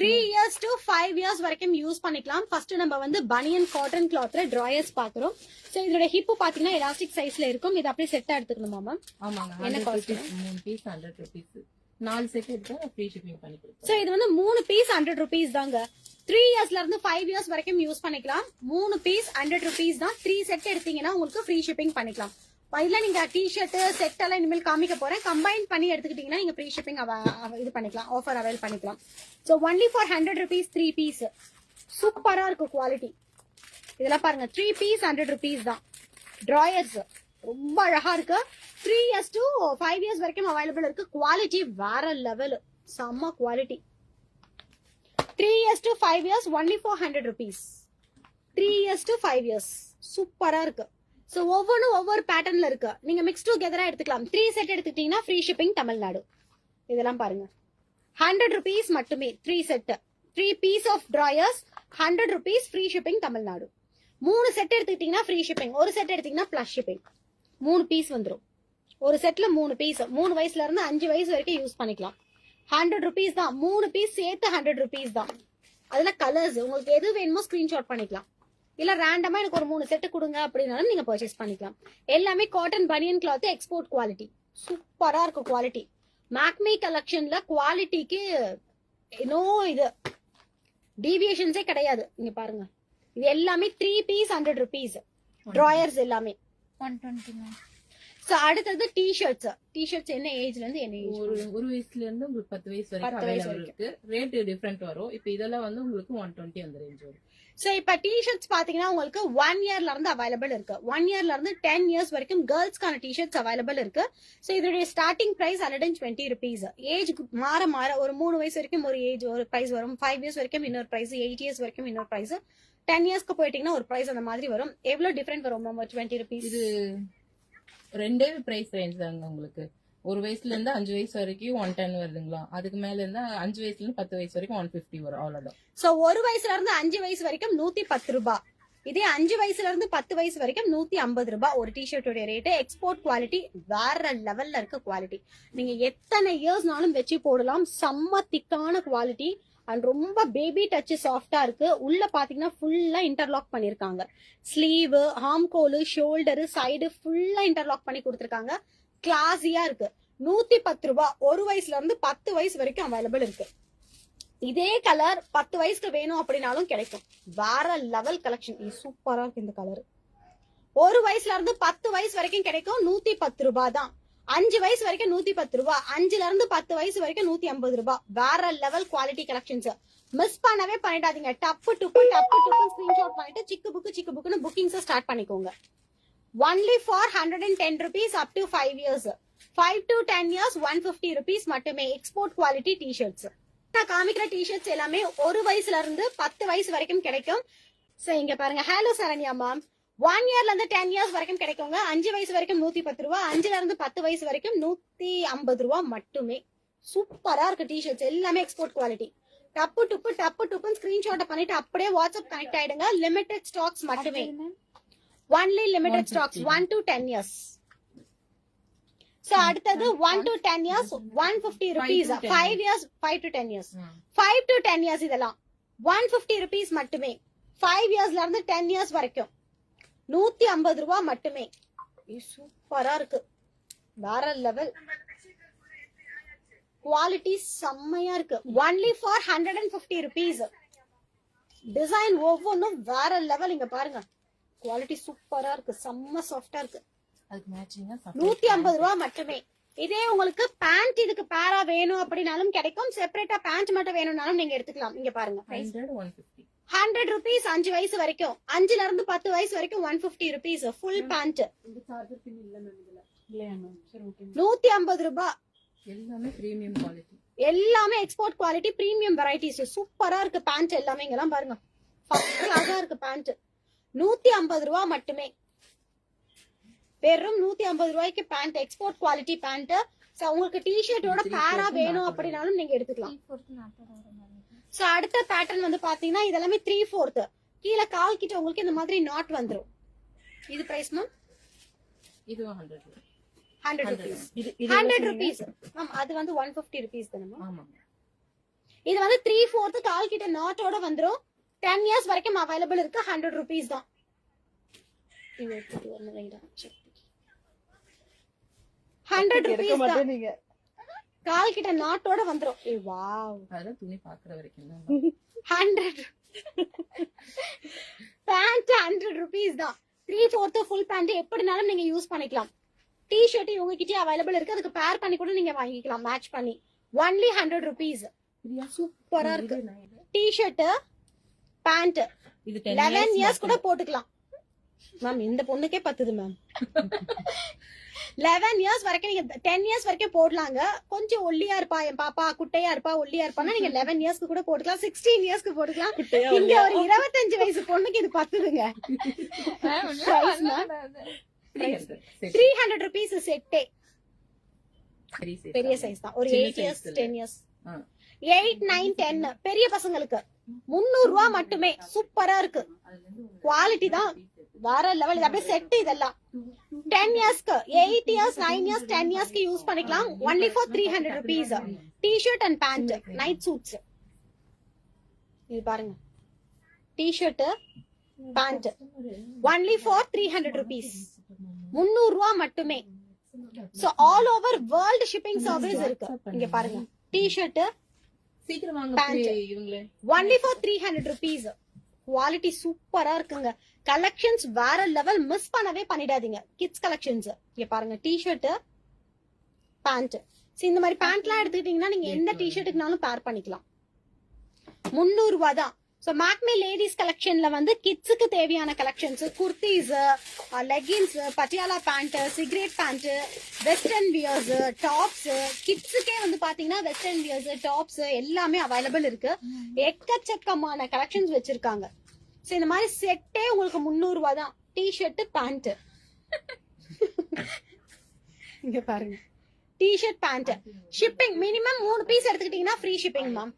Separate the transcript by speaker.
Speaker 1: Three years to five years வரைக்கும் use பண்ணிக்கலாம். First நம்ம வந்து பனியன் காட்டன் கிளாத்ல ட்ராயர்ஸ் பாக்குறோம் சோ இதோட ஹிப் பாத்தீங்கன்னா எலாஸ்டிக் சைஸ்ல இருக்கும். இது அப்படியே செட்டா எடுத்துக்கணுமா மேம்
Speaker 2: ஆமாங்க
Speaker 1: என்ன?
Speaker 2: ருபீஸ் மூணு பீஸ் ஹண்ட்ரட் ருபீஸ் நாலு செட் எடுத்தா ஃப்ரீ ஷிப்பிங் பண்ணி
Speaker 1: சோ இது வந்து மூணு பீஸ் ஹண்ட்ரட் ருபீஸ் தாங்க. த்ரீ இயர்ஸ்ல இருந்து ஃபைவ் இயர்ஸ் வரைக்கும் யூஸ் பண்ணிக்கலாம். மூணு பீஸ் ஹண்ட்ரட் ருபீஸ் தான். த்ரீ செட் எடுத்தீங்கன்னா உங்களுக்கு ஃப்ரீ ஷிப்பிங் பண்ணிக்கலாம். இல்ல நீங்க டிஷர்ட் செட் எல்லாம் இனிமேல் காமிக்க போறேன். கம்பைன் பண்ணி எடுத்துக்கிட்டீங்கன்னா நீங்க ஃப்ரீ ஷிப்பிங் இது பண்ணிக்கலாம். ஆஃபர் அவைல் பண்ணிக்கலாம். So only for hundred rupees three piece சூப்பரா இருக்கும் குவாலிட்டி இதெல்லாம் பாருங்க. த்ரீ பீஸ் ஹண்ட்ரட் ருபீஸ் தான். ட்ராயர்ஸ் ரொம்ப அழகா இருக்கு. Three years to five years வரைக்கும் அவைலபிள் இருக்கு. குவாலிட்டி வேற லெவல் செம்ம quality three years to five years only for hundred rupees three years to five years சூப்பரா இருக்கு. ஸோ ஒவ்வொன்றும் ஒவ்வொரு பேட்டர்னில் இருக்கு. நீங்கள் மிக்ஸ் டுகெதராக எடுத்துக்கலாம். த்ரீ செட் எடுத்துக்கிட்டீங்கன்னா ஃப்ரீ ஷிப்பிங் தமிழ்நாடு இதெல்லாம் பாருங்க. ஹண்ட்ரட் ருபீஸ் மட்டுமே three set three piece of drawers hundred rupees free shipping Tamil Nadu மூணு செட் எடுத்துக்கிட்டீங்கன்னா ஃப்ரீ ஷிப்பிங் ஒரு செட் எடுத்தீங்கன்னா ப்ளஸ் ஷிப்பிங் மூணு பீஸ் வந்துடும் ஒரு செட்டில் மூணு பீஸ் மூணு வயசுல இருந்து அஞ்சு வயசு வரைக்கும் யூஸ் பண்ணிக்கலாம். ஹண்ட்ரட் ருபீஸ் தான். மூணு பீஸ் சேர்த்து ஹண்ட்ரட் ருபீஸ் தான். அதில் கலர்ஸ் உங்களுக்கு எது வேணுமோ ஸ்க்ரீன்ஷாட் பண்ணிக்கலாம். இல்ல ரேண்டமா எனக்கு ஒரு மூணு செட்டு கொடுங்க அப்படின்னாலும் நீங்க பர்ச்சேஸ் பண்ணிக்கலாம். எல்லாமே காட்டன் பனியன் கிளாத் எக்ஸ்போர்ட் குவாலிட்டி சூப்பரா இருக்கும் குவாலிட்டி மேக்மி கலெக்ஷன்ல குவாலிட்டிக்கு நோ இது. டீவியேஷன்ஸே கிடையாது. இங்க பாருங்க. இது எல்லாமே three piece hundred rupees drawers எல்லாமே.
Speaker 3: ஒன் டுவெண்ட்டி
Speaker 1: சோ அடுத்தது டிஷர்ட்ஸ் டிஷர்ட்ஸ் என்ன ஏஜ்ல இருந்து என்ன ஏஜ்
Speaker 2: ஒரு ஒரு வயசுல இருந்து உங்களுக்கு பத்து வயசு வரைக்கும் அவைலபிள் இருக்கு. ரேட் டிஃப்ரெண்ட் வரும். இப்போ இதெல்லாம் வந்து உங்களுக்கு ஒன் டுவெண்ட்டி அந்த ரேஞ்ச் வரும்.
Speaker 1: சோ இப்ப டிஷர்ட்ஸ் பாத்தீங்கன்னா உங்களுக்கு ஒன் இயர்ல இருந்து அவைலபிள் இருக்கு. ஒன் இயர்ல இருந்து டென் இயர்ஸ் வரைக்கும் கேர்ள்ஸ்க்கான டிஷர்ட்ஸ் அவைலபிள் இருக்கு. சோ இதோடைய starting price hundred and twenty rupees age மாற மாற ஒரு மூணு வயசு வரைக்கும் ஒரு ஏஜ் ஒரு பிரைஸ் வரும். ஃபைவ் இயர்ஸ் வரைக்கும் இன்னொரு பிரைஸ் எயிட் இயர்ஸ் வரைக்கும் இன்னொரு பிரைஸ் டென் இயர்ஸ்க்கு போயிட்டீங்கன்னா ஒரு பிரைஸ் அந்த மாதிரி வரும். எவ்வளவு டிஃபரெண்ட் வரும் மேம் டுவெண்ட்டி ருபீஸ்
Speaker 2: ரெண்டே பிரைஸ் ரேஞ்ச் தாங்க உங்களுக்கு. ஒரு வயசுல இருந்து அஞ்சு வயசு வரைக்கும் ஒன் டென் வருதுங்களா? அதுக்கு மேல இருந்தா அஞ்சு வயசுல இருந்து பத்து வயசு வரைக்கும் ஒன் பிப்டி வரும் அவ்வளவுதான்.
Speaker 1: சோ ஒரு வயசுல இருந்து அஞ்சு வயசு வரைக்கும் நூத்தி பத்து ரூபாய் இதே அஞ்சு வயசுல இருந்து பத்து வயசு வரைக்கும் நூத்தி ஐம்பது ரூபாய் ஒரு டிஷர்ட்டோட ரேட்டு எக்ஸ்போர்ட் குவாலிட்டி வேற லெவல்ல இருக்க குவாலிட்டி நீங்க எத்தனை இயர்ஸ்னாலும் வச்சு போடலாம். செம்ம திக்கான குவாலிட்டி அண்ட் ரொம்ப பேபி டச் சாஃப்டா இருக்கு. உள்ள பாத்தீங்கன்னா ஃபுல்லா இன்டர்லாக் பண்ணிருக்காங்க. ஸ்லீவ் ஹாம்கோலு ஷோல்டரு சைடு ஃபுல்லா இன்டர்லாக் பண்ணி கொடுத்துருக்காங்க. கிளாஸியா இருக்கு. நூத்தி பத்து ரூபாய் ஒரு வயசுல இருந்து பத்து வயசு வரைக்கும் அவைலபிள் இருக்கு. இதே கலர் பத்து வயசுக்கு வேணும் அப்படின்னாலும் கிடைக்கும். வேற லெவல் கலெக்ஷன் சூப்பரா இருக்கு இந்த கலர் ஒரு வயசுல இருந்து பத்து வயசு வரைக்கும் கிடைக்கும் நூத்தி பத்து ரூபாய் தான். அஞ்சு வயசு வரைக்கும் நூத்தி பத்து ரூபாய். அஞ்சுல இருந்து பத்து வயசு வரைக்கும் நூத்தி ஐம்பது ரூபாய். வேற லெவல் குவாலிட்டி கலெக்ஷன்ஸ் மிஸ் பண்ணவே பண்ணிடாதீங்க. டப்பு டுப்பு டப்பு டுப்பு ஸ்கிரீன்ஷாட் பண்ணிட்டு சிக்கு புக்கு சிக்கு புக்குன்னு புக்கிங்ஸ் ஸ்டார்ட் பண்ணிக்கோங்க. Only for hundred and ten rupees up to five years five to ten years one fifty rupees மட்டுமே. எக்ஸ்போர்ட் குவாலிட்டி டிஷர்ட்ஸ் நான் காமிக்கிற டிஷர்ட்ஸ் எல்லாமே ஒரு வயசுல இருந்து பத்து வயசு வரைக்கும் கிடைக்கும். சோ இங்க பாருங்க. ஹலோ சரண்யா மேம் ஒன் இயர்ல இருந்து டென் இயர்ஸ் வரைக்கும் கிடைக்குங்க. அஞ்சு வயசு வரைக்கும் நூத்தி பத்து ரூபா அஞ்சுல இருந்து பத்து வயசு வரைக்கும் நூத்தி ஐம்பது ரூபா மட்டுமே. சூப்பரா இருக்கு டிஷர்ட்ஸ் எல்லாமே எக்ஸ்போர்ட் குவாலிட்டி டப்பு டுப்பு டப்பு டுப்புன்னு ஸ்கிரீன்ஷாட் பண்ணிட்டு அப்படியே வாட்ஸ்அப் கனெக்ட் ஆயிடுங்க. லிமிடெட் ஸ்டாக்ஸ் மட்டுமே. Only limited stocks one to ten years so அடுத்தது one to ten years one fifty rupees
Speaker 2: to 10
Speaker 1: five years five to ten years. Five to ten years இதெல்லாம். One fifty rupees மட்டுமே. Five இயர்ஸ்ல இருந்து ten years வரைக்கும். நூத்தி ஐம்பது ரூபாய் மட்டுமே. சூப்பரா இருக்கு. வேற லெவல் குவாலிட்டி செம்மையா இருக்கு. Only for hundred and fifty rupees design ஒவ்வொன்றும் வேற லெவல் இங்க பாருங்க. குவாலிட்டி சூப்பரா இருக்கு. செம்ம சாஃப்டா இருக்கு.
Speaker 2: அதுக்கு மேட்சிங்கா
Speaker 1: நூத்தி ஐம்பது ரூபா மட்டுமே. இதே உங்களுக்கு பேண்ட் இதுக்கு பேரா வேணும் அப்படின்னாலும் கிடைக்கும். செப்பரேட்டா பேண்ட் மட்டும் வேணும்னாலும் நீங்க எடுத்துக்கலாம். இங்க பாருங்க
Speaker 2: ஹண்ட்ரட்
Speaker 1: ருபீஸ் அஞ்சு வயசு வரைக்கும். அஞ்சுல இருந்து பத்து வயசு வரைக்கும் one fifty rupees full pant நூத்தி ஐம்பது ரூபாய்
Speaker 2: எல்லாமே பிரீமியம் குவாலிட்டி
Speaker 1: எல்லாமே எக்ஸ்போர்ட் குவாலிட்டி பிரீமியம் வெரைட்டிஸ் சூப்பரா இருக்கு பேண்ட் எல்லாமே. இங்கெல்லாம் பாருங்க. ஃபர்ஸ்ட் கிளாஸா இருக்கு பேண்ட் நூத்தி ஐம்பது ரூபா மட்டுமே. வெறும் நூத்தி ஐம்பது ரூபாய்க்கு பேண்ட் எக்ஸ்போர்ட் குவாலிட்டி பேண்ட் உங்களுக்கு டிஷர்ட்டோட பேரா வேணும் அப்படின்னாலும் நீங்க எடுத்துக்கலாம்.
Speaker 3: ஃபோர்த்து
Speaker 1: சோ அடுத்த பேட்டர்ன் வந்து பாத்தீங்கன்னா இதெல்லாமே த்ரீ ஃபோர்த் கீழே கால் கிட்ட உங்களுக்கு இந்த மாதிரி நாட் வந்துரும். இது பிரைஸ் மேம்
Speaker 2: இதுவும் ஹண்ட்ரட்
Speaker 1: ருபீஸ்
Speaker 2: இது இது
Speaker 1: ஹண்ட்ரட் ருபீஸ் மேம் அது வந்து ஒன் பிப்டி ருபீஸ் தானே மேம் இது வந்து த்ரீ ஃபோர்த் கால் கிட்ட நாட்டோட வந்துரும். டென் இயர்ஸ் வரைக்கும் அவைலபிள் இருக்கு ஹண்ட்ரட் ருபீஸ் தான். இது எடுத்துட்டு வரணும் ஹண்ட்ரட் ருபீஸ் தான்
Speaker 4: மாட்டேன் நீங்க.
Speaker 1: கால் கிட்ட நாட்டோட வந்துரும். ஏ வாவ்.
Speaker 2: அதெல்லாம் துணி பாக்குற வரைக்கும்
Speaker 1: ஹண்ட்ரட் பேண்ட் ஹண்ட்ரட் ருபீஸ் தான். த்ரீ ஃபோர்த் ஃபுல் பேண்ட் எப்படினாலும் நீங்க யூஸ் பண்ணிக்கலாம். டி ஷர்ட் உங்ககிட்டயே அவைலபிள் இருக்கு. அதுக்கு பேர் பண்ணி கூட நீங்க வாங்கிக்கலாம். மேட்ச் பண்ணி. ஒன்லி ஹண்ட்ரட் ருபீஸ் சூப்பரா இருக்கு. T shirt pant eleven years கூட போட்டுக்கலாம். மேம் இந்த பொண்ணுக்கே பத்துது மேம் லெவன் இயர்ஸ் வரைக்கும் நீங்க டென் இயர்ஸ் வரைக்கும் போடலாங்க. கொஞ்சம் ஒல்லியா இருப்பா என் பாப்பா குட்டையா இருப்பா ஒல்லியா இருப்பான்னா நீங்க லெவன் இயர்ஸ்க்கு கூட போட்டுக்கலாம் சிக்ஸ்டீன் இயர்ஸ்க்கு போட்டுக்கலாம். இங்க ஒரு இருபத்தஞ்சு வயசு பொண்ணுக்கு இது பத்துதுங்க. த்ரீ ஹண்ட்ரட் ருபீஸ் செட்டே பெரிய சைஸ் தான். ஒரு
Speaker 2: சின்ன
Speaker 1: eight years. Ten years. Eight nine ten பெரிய பசங்களுக்கு. முந்நூறு ரூபா மட்டுமே. சூப்பரா இருக்கு. குவாலிட்டி தான் வேற லெவல் அப்படியே செட் இதெல்லாம். டென் இயர்ஸ்க்கு eight years nine years ten இயர்ஸ்க்கு யூஸ் பண்ணிக்கலாம். Only for three hundred rupees T shirt and pant night suits இது பாருங்க. T shirt pant only for three hundred rupees முந்நூறு ரூபா மட்டுமே. So all over world shipping service இருக்கு. இங்க பாருங்க. டி ஷர்ட்
Speaker 2: சீக்கிரம் வாங்க
Speaker 1: only for three hundred rupees quality சூப்பரா இருக்குங்க. கலெக்ஷன்ஸ் வேற லெவல் மிஸ் பண்ணவே பண்ணிடாதீங்க. கிட்ஸ் கலெக்ஷன்ஸ் இங்க பாருங்க டி ஷர்ட் பேண்ட் இந்த மாதிரி பேண்ட்லாம் எடுத்துக்கிட்டீங்கன்னா நீங்க எந்த டி ஷர்ட்டுக்குனாலும் பேர் பண்ணிக்கலாம். முந்நூறு ரூபாய் தான். ஸோ மேக்மே லேடிஸ் கலெக்ஷன்ல வந்து கிட்ஸுக்கு தேவையான collections kurtis leggings Patiala pant cigarette pant western wears tops கிட்ஸுக்கே வந்து பாத்தீங்கன்னா வெஸ்டர்ன் வியர்ஸ் டாப்ஸ் எல்லாமே அவைலபிள் இருக்கு. எக்கச்சக்கமான கலெக்ஷன்ஸ் வச்சிருக்காங்க. ஸோ இந்த மாதிரி செட்டே உங்களுக்கு முந்நூறு ரூபாய் தான். டி ஷர்ட் பேண்ட் இங்க பாருங்க. T shirt pant shipping minimum மூணு பீஸ் எடுத்துக்கிட்டீங்கன்னா ஃப்ரீ ஷிப்பிங் மேம்